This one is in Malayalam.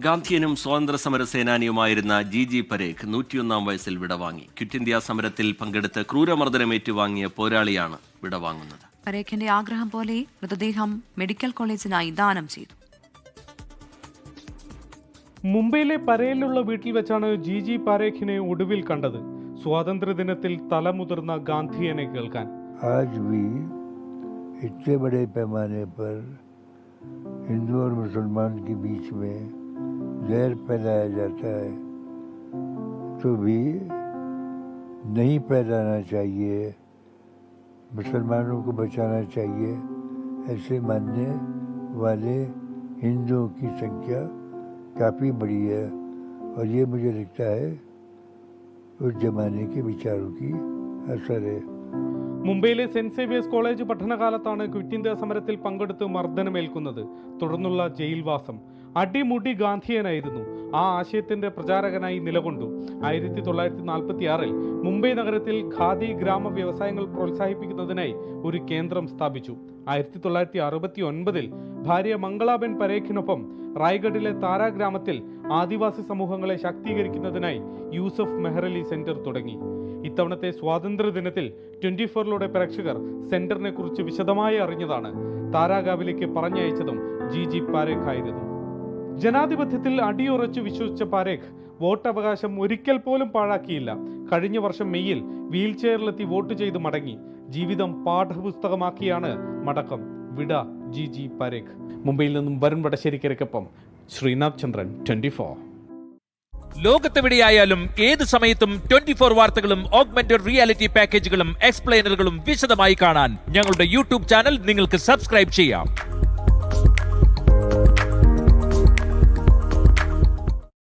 ഗാന്ധിയനും സ്വാതന്ത്ര്യ സമര സേനാനിയുമായിരുന്ന ജി ജി പരേഖ് നൂറ്റിയൊന്നാം വയസ്സിൽ വിടവാങ്ങി ക്വിറ്റ് ഇന്ത്യ സമരത്തിൽ പങ്കെടുത്ത് ക്രൂരമർദ്ദനം ഏറ്റുവാങ്ങിയ പോരാളിയാണ് വിടവാങ്ങുന്നത് പരേഖിന്റെ ആഗ്രഹം പോലെ മൃതദേഹം മെഡിക്കൽ കോളേജിനായി ദാനം ചെയ്തു മുംബൈയിലെ പരേലിലുള്ള വീട്ടിൽ വെച്ചാണ് ജി ജി പാരേഖിനെ ഒടുവിൽ കണ്ടത് സ്വാതന്ത്ര്യദിനത്തിൽ തലമുതിർന്ന ഗാന്ധിയനെ കേൾക്കാൻ आज भी इतने बड़े पैमाने पर हिंदू और मुसलमान के बीच में जहर फैलाया जाता है तो भी नहीं फैलाना चाहिए मुसलमानों को बचाना चाहिए ऐसे मानने वाले हिंदुओं की संख्या काफ़ी बड़ी है और ये मुझे लगता है उस जमाने के विचारों की असर है മുംബൈയിലെ സെന്റ് സേവിയേഴ്സ് കോളേജ് പഠനകാലത്താണ് ക്വിറ്റ് ഇന്ത്യ സമരത്തിൽ പങ്കെടുത്ത് മർദ്ദനമേൽക്കുന്നത് തുടർന്നുള്ള ജയിൽവാസം അടിമുടി ഗാന്ധിയനായിരുന്നു. ആ ആശയത്തിന്റെ പ്രചാരകനായി നിലകൊണ്ടു. ആയിരത്തി തൊള്ളായിരത്തി നാൽപ്പത്തി ആറിൽ മുംബൈ നഗരത്തിൽ ഖാദി ഗ്രാമ വ്യവസായങ്ങൾ പ്രോത്സാഹിപ്പിക്കുന്നതിനായി ഒരു കേന്ദ്രം സ്ഥാപിച്ചു. ആയിരത്തി തൊള്ളായിരത്തി അറുപത്തി ഒൻപതിൽ ഭാര്യ മംഗളാബൻ പരേഖിനൊപ്പം റായ്ഗഡിലെ താരാഗ്രാമത്തിൽ ആദിവാസി സമൂഹങ്ങളെ ശാക്തീകരിക്കുന്നതിനായി യൂസഫ് മെഹ്റലി സെന്റർ തുടങ്ങി. ഇത്തവണത്തെ സ്വാതന്ത്ര്യ ദിനത്തിൽ ട്വന്റി ഫോറിലൂടെ പ്രേക്ഷകർ സെന്ററിനെ കുറിച്ച് വിശദമായി അറിഞ്ഞതാണ്. താരാഗാവിലേക്ക് പറഞ്ഞയച്ചതും ജി ജി പാരേഖ് ആയിരുന്നു ജനാധിപത്യത്തിൽ അടിയുറച്ചു വിശ്വസിച്ച പാരേഖ് വോട്ടവകാശം ഒരിക്കൽ പോലും പാഴാക്കിയില്ല. കഴിഞ്ഞ വർഷം മെയ്യിൽ വീൽ ചെയറിലെത്തി വോട്ട് ചെയ്ത് മടങ്ങി. ജീവിതം പാഠപുസ്തകമാക്കിയാണ് മടക്കം. വിട ജി ജി പാരേഖ്. മുംബൈയിൽ നിന്നും വരുൺ വടശ്ശേരിക്കരയ്ക്കൊപ്പം ശ്രീനാഥ് ചന്ദ്രൻ ട്വന്റി ഫോർ. ലോകത്തെവിടെയായാലും ഏത് സമയത്തും ട്വന്റി ഫോർ വാർത്തകളും ഓഗ്മെന്റഡ് റിയാലിറ്റി പാക്കേജുകളും എക്സ്പ്ലെയിനറുകളും വിശദമായി കാണാൻ ഞങ്ങളുടെ യൂട്യൂബ് ചാനൽ നിങ്ങൾക്ക് സബ്സ്ക്രൈബ് ചെയ്യാം.